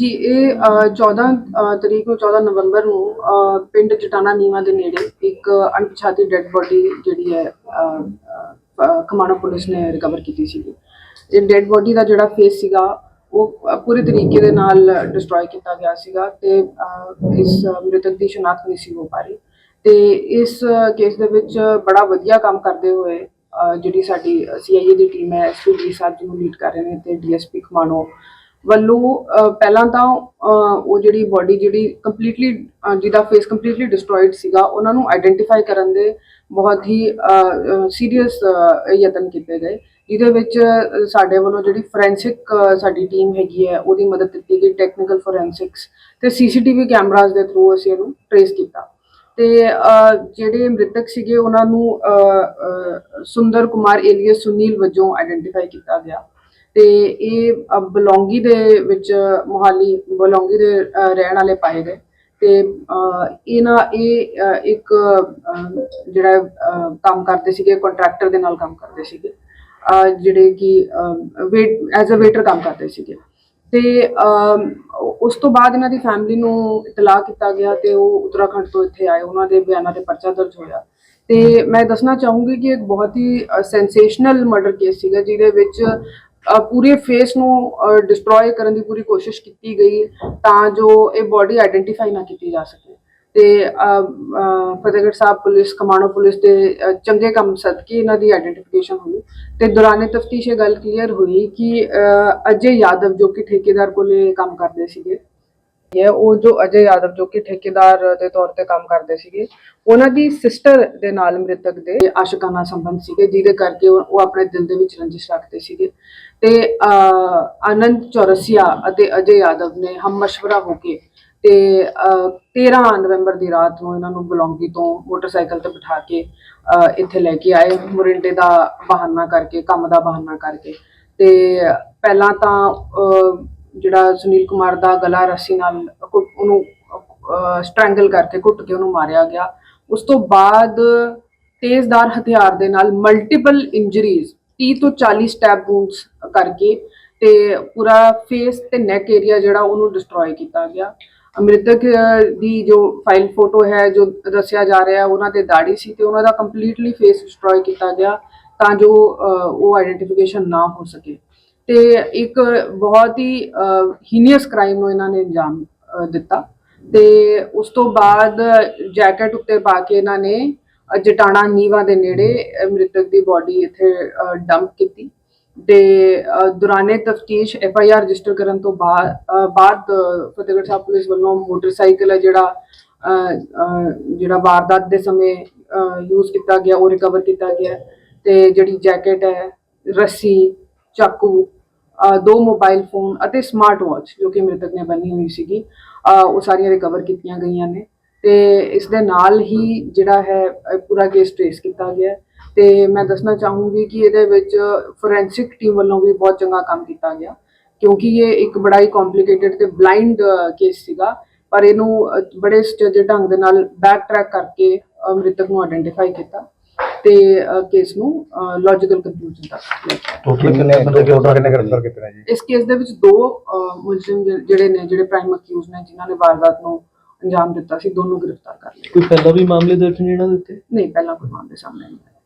ਜੀ ਇਹ ਅ, 14 ਅ, ਤਰੀਕ ਨੂੰ 14 ਨਵੰਬਰ ਨੂੰ ਅ, ਪਿੰਡ ਜਟਾਣਾ ਨੀਵਾ ਦੇ ਨੇੜੇ ਇੱਕ ਅਣਪਛਾਤੀ ਡੈੱਡ ਬੋਡੀ ਜਿਹੜੀ ਹੈ ਅ, ਅ, ਅ, ਖਮਾਣੋ ਪੁਲਿਸ ਨੇ ਰਿਕਵਰ ਕੀਤੀ ਸੀਗੀ। ਇਹ ਡੈੱਡ ਬੋਡੀ ਦਾ ਜਿਹੜਾ ਫੇਸ ਸੀਗਾ ਉਹ ਅ, ਪੂਰੇ ਤਰੀਕੇ ਦੇ ਨਾਲ ਡਿਸਟਰੋਏ ਕੀਤਾ ਗਿਆ ਸੀਗਾ ਤੇ ਅ, ਇਸ ਮ੍ਰਿਤਕ ਦੀ ਸ਼ਨਾਖਤ ਨਹੀਂ ਸੀ ਹੋ ਪਾ ਰਹੀ। ਤੇ ਇਸ ਕੇਸ ਦੇ ਵਿੱਚ ਬੜਾ ਵਧੀਆ ਕੰਮ ਕਰਦੇ ਹੋਏ ਅ, ਜਿਹੜੀ ਸਾਡੀ ਸੀਆਈਏ ਦੀ ਟੀਮ ਹੈ ਐਸਪੀ ਸਾਹਿਬ ਜੀ ਨੂੰ ਲੀਡ ਕਰ ਰਹੇ ਨੇ ਤੇ ਡੀਐਸਪੀ ਖਮਾਣੋ ਵੱਲੋਂ ਪਹਿਲਾਂ ਤਾਂ ਉਹ ਜਿਹੜੀ ਬਾਡੀ ਜਿਹੜੀ ਕੰਪਲੀਟਲੀ ਜਿਹਦਾ ਫੇਸ ਕੰਪਲੀਟਲੀ ਡਿਸਟਰੋਇਡ ਸੀਗਾ, ਉਹਨਾਂ ਨੂੰ ਆਇਡੈਂਟੀਫਾਈ ਕਰਨ ਦੇ ਬਹੁਤ ਹੀ ਸੀਰੀਅਸ ਯਤਨ ਕੀਤੇ ਗਏ। ਜਿਹਦੇ ਵਿੱਚ ਸਾਡੇ ਵੱਲੋਂ ਜਿਹੜੀ ਫੋਰੈਂਸਿਕ ਸਾਡੀ ਟੀਮ ਹੈਗੀ ਹੈ, ਉਹਦੀ ਮਦਦ ਦਿੱਤੀ ਗਈ ਟੈਕਨੀਕਲ ਫੋਰੈਂਸਿਕਸ ਤੇ ਸੀਸੀਟੀਵੀ ਕੈਮਰਾਜ਼ ਦੇ ਥਰੂ ਅਸੀਂ ਇਹਨੂੰ ਟ੍ਰੇਸ ਕੀਤਾ। ਤੇ ਜਿਹੜੇ ਮ੍ਰਿਤਕ ਸੀਗੇ, ਉਹਨਾਂ ਨੂੰ ਸੁੰਦਰ ਕੁਮਾਰ ਏਲੀਅਸ ਸੁਨੀਲ ਵਜੋਂ ਆਇਡੈਂਟੀਫਾਈ ਕੀਤਾ ਗਿਆ। ਤੇ ਇਹ ਬਲੌਂਗੀ ਦੇ ਵਿੱਚ ਮੋਹਾਲੀ ਬਲੌਂਗੀ ਦੇ ਰਹਿਣ ਵਾਲੇ ਪਾਏ ਗਏ। ਤੇ ਇਹਨਾਂ ਇਹ ਇੱਕ ਜਿਹੜਾ ਕੰਮ ਕਰਦੇ ਸੀਗੇ ਕੰਟਰੈਕਟਰ ਦੇ ਨਾਲ ਕੰਮ ਕਰਦੇ ਸੀਗੇ। ਜਿਹੜੇ ਕਿ ਵੇਟ ਐਜ਼ ਅ ਵੇਟਰ ਕੰਮ ਕਰਦੇ ਸੀਗੇ। ਤੇ ਅਮ, ਉਸ ਤੋਂ ਬਾਅਦ ਇਹਨਾਂ ਦੀ ਫੈਮਿਲੀ ਨੂੰ ਇਤਲਾਹ ਕੀਤਾ ਗਿਆ ਤੇ ਉਹ ਉੱਤਰਾਖੰਡ ਤੋਂ ਇੱਥੇ ਆਏ। ਉਹਨਾਂ ਦੇ ਬਿਆਨਾਂ ਤੇ ਪਰਚਾ ਦਰਜ ਹੋਇਆ। ਤੇ ਮੈਂ ਦੱਸਣਾ ਚਾਹੂੰਗੀ ਕਿ ਇੱਕ ਬਹੁਤ ਹੀ ਸੈਂਸੇਸ਼ਨਲ ਮਰਡਰ ਕੇਸ ਸੀਗਾ ਜਿਹਦੇ ਵਿੱਚ ਪੂਰੇ ਫੇਸ ਨੂੰ ਡਿਸਟਰੋਏ ਕਰਨ ਦੀ ਪੂਰੀ ਕੋਸ਼ਿਸ਼ ਕੀਤੀ ਗਈ ਤਾਂ ਜੋ ਇਹ ਬਾਡੀ ਆਇਡੈਂਟੀਫਾਈ ਨਾ ਕੀਤੀ ਜਾ ਸਕੇ। ਤੇ ਫਤਿਹਗੜ੍ਹ ਸਾਹਿਬ ਪੁਲਿਸ, ਕਮਾਣੋ ਪੁਲਿਸ ਦੇ ਚੰਗੇ ਕੰਮ ਸਦਕੇ ਇਹਨਾਂ ਦੀ ਆਇਡੈਂਟੀਫਿਕੇਸ਼ਨ ਹੋਈ। ਤੇ ਦੌਰਾਨੇ ਤਫਤੀਸ਼ ਇਹ ਗੱਲ ਕਲੀਅਰ ਹੋਈ ਕਿ ਅਜੇ ਯਾਦਵ ਜੋ ਕਿ ਠੇਕੇਦਾਰ ਕੋਲੇ ਕੰਮ ਕਰਦੇ ਸੀਗੇ ਇਹ ਉਹ ਜੋ ਅਜੇ ਯਾਦਵ ਜੋ ਕਿ ਠੇਕੇਦਾਰ ਦੇ ਤੌਰ ਤੇ ਕੰਮ ਕਰਦੇ ਸੀਗੇ, ਉਹਨਾਂ ਦੀ ਸਿਸਟਰ ਦੇ ਨਾਲ ਮ੍ਰਿਤਕ ਦੇ ਆਸ਼ਿਕਾਨਾ ਸੰਬੰਧ ਸੀਗੇ, ਜਿਹਦੇ ਕਰਕੇ ਉਹ ਆਪਣੇ ਦਿਲ ਦੇ ਵਿੱਚ ਰੰਜਿਸ਼ ਰੱਖਦੇ ਸੀਗੇ। ਤੇ ਆਨੰਦ ਚੌਰਸੀਆ ਅਤੇ ਅਜੇ ਯਾਦਵ ਨੇ ਹਮ ਮਸ਼ਵਰਾ ਹੋ ਕੇ ਤੇ 13 ਨਵੰਬਰ ਦੀ ਰਾਤ ਨੂੰ ਇਹਨਾਂ ਨੂੰ ਬਲੌਂਗੀ ਤੋਂ ਮੋਟਰਸਾਈਕਲ ਤੇ ਬਿਠਾ ਕੇ ਇੱਥੇ ਲੈ ਕੇ ਆਏ। ਮੁਰਿੰਡੇ ਦਾ ਬਹਾਨਾ ਕਰਕੇ, ਕੰਮ ਦਾ ਬਹਾਨਾ ਕਰਕੇ। ਤੇ ਪਹਿਲਾਂ ਤਾਂ ਜਿਹੜਾ ਸੁਨੀਲ ਕੁਮਾਰ ਦਾ ਗਲਾ ਰੱਸੀ ਨਾਲ ਘੁੱਟ- ਉਹਨੂੰ ਸਟ੍ਰੈਂਗਲ ਕਰਕੇ ਘੁੱਟ ਕੇ ਉਹਨੂੰ ਮਾਰਿਆ ਗਿਆ। ਉਸ ਤੋਂ ਬਾਅਦ ਤੇਜ਼ਦਾਰ ਹਥਿਆਰ ਦੇ ਨਾਲ ਮਲਟੀਪਲ ਇੰਜਰੀਜ਼ 30 ਤੋਂ 40 ਸਟੈਪ ਵੂਨਸ ਕਰਕੇ ਤੇ ਪੂਰਾ ਫੇਸ ਤੇ ਨੈਕ ਏਰੀਆ ਜਿਹੜਾ ਉਹਨੂੰ ਡਿਸਟਰੋਏ ਕੀਤਾ ਗਿਆ। ਮ੍ਰਿਤਕ ਦੀ ਜੋ ਫਾਈਲ ਫੋਟੋ ਹੈ, ਜੋ ਦੱਸਿਆ ਜਾ ਰਿਹਾ, ਉਹਨਾਂ ਦੇ ਦਾੜੀ ਸੀ ਤੇ ਉਹਨਾਂ ਦਾ ਕੰਪਲੀਟਲੀ ਫੇਸ ਡਿਸਟਰੋਏ ਕੀਤਾ ਗਿਆ ਤਾਂ ਜੋ ਉਹ ਆਇਡੈਂਟੀਫਿਕੇਸ਼ਨ ਨਾ ਹੋ ਸਕੇ। ਤੇ ਇੱਕ ਬਹੁਤ ਹੀ ਹੀਨੀਅਸ ਕ੍ਰਾਈਮ ਨੂੰ ਇਹਨਾਂ ਨੇ ਅੰਜਾਮ ਦਿੱਤਾ। ਤੇ ਉਸ ਤੋਂ ਬਾਅਦ ਜੈਕਟ ਉੱਤੇ ਪਾ ਕੇ ਇਹਨਾਂ ਨੇ ਜਟਾਣਾ ਨੀਵਾ ਦੇ ਨੇੜੇ ਮ੍ਰਿਤਕ ਦੀ ਬਾਡੀ ਇੱਥੇ ਡੰਪ ਕੀਤੀ। ਤੇ ਦੌਰਾਨੇ ਤਫਤੀਸ਼ ਐਫ ਆਈ ਆਰ ਰਜਿਸਟਰ ਕਰਨ ਤੋਂ ਬਾਅਦ ਬਾਅਦ ਫਤਿਹਗੜ੍ਹ ਸਾਹਿਬ ਪੁਲਿਸ ਵੱਲੋਂ ਮੋਟਰਸਾਈਕਲ ਹੈ ਜਿਹੜਾ ਜਿਹੜਾ ਵਾਰਦਾਤ ਦੇ ਸਮੇਂ ਯੂਜ਼ ਕੀਤਾ ਗਿਆ, ਉਹ ਰਿਕਵਰ ਕੀਤਾ ਗਿਆ। ਤੇ ਜਿਹੜੀ ਜੈਕਟ ਹੈ, ਰੱਸੀ, ਚਾਕੂ ਦੋ ਮੋਬਾਈਲ ਫੋਨ ਅਤੇ ਸਮਾਰਟ ਵਾਚ ਜੋ ਕਿ ਮ੍ਰਿਤਕ ਨੇ ਬੰਨੀ ਹੋਈ ਸੀਗੀ ਉਹ ਸਾਰੀਆਂ ਰਿਕਵਰ ਕੀਤੀਆਂ ਗਈਆਂ ਨੇ। ਤੇ ਇਸ ਦੇ ਨਾਲ ਹੀ ਜਿਹੜਾ ਹੈ ਪੂਰਾ ਕੇਸ ਟ੍ਰੇਸ ਕੀਤਾ ਗਿਆ। ਤੇ ਮੈਂ ਦੱਸਣਾ ਚਾਹੂੰਗੀ ਕਿ ਇਹਦੇ ਵਿੱਚ ਫੋਰੈਂਸਿਕ ਟੀਮ ਵੱਲੋਂ ਵੀ ਬਹੁਤ ਚੰਗਾ ਕੰਮ ਕੀਤਾ ਗਿਆ ਕਿਉਂਕਿ ਇਹ ਇੱਕ ਬੜਾ ਹੀ ਕੰਪਲਿਕੇਟਡ ਤੇ ਬਲਾਈਂਡ ਕੇਸ ਸੀਗਾ ਪਰ ਇਹਨੂੰ ਬੜੇ ਸਟੇਜ ਢੰਗ ਦੇ ਨਾਲ ਬੈਕ ਟਰੈਕ ਕਰਕੇ ਮ੍ਰਿਤਕ ਨੂੰ ਆਇਡੈਂਟੀਫਾਈ ਕੀਤਾ ਤੇ ਕੇਸ ਨੂੰ ਲੌਜੀਕਲ ਕੰਕਲੂਜਨ ਤੱਕ ਲੈ ਕੇ ਆਏ। ਟੋਟਲ ਕਿੰਨੇ ਬੰਦੇ ਟੋਟਲ ਕਿੰਨੇ ਗ੍ਰਿਫਤਾਰ ਕੀਤੇ ਨੇ ਜੀ ਇਸ ਕੇਸ ਦੇ ਵਿੱਚ ਦੋ ਮੁਲਜ਼ਮ ਜਿਹੜੇ ਨੇ ਜਿਹੜੇ ਪ੍ਰਾਈਮ ਅਕਿਊਜ਼ ਨੇ ਜਿਨ੍ਹਾਂ ਨੇ ਵਾਰਦਾਤ ਨੂੰ ਅੰਜਾਮ ਦਿੱਤਾ ਸੀ ਦੋਨੋਂ ਗ੍ਰਿਫਤਾਰ ਕਰ ਲਏ। ਕੋਈ ਪਹਿਲਾਂ ਵੀ ਮਾਮਲੇ ਦਰਜ ਨੇ ਇਹਨਾਂ ਦੇ ਉੱਤੇ? ਨਹੀਂ ਪਹਿਲਾਂ ਕੋਈ ਮਾਮਲੇ ਸਾਹਮਣੇ ਨਹੀਂ ਆਏ।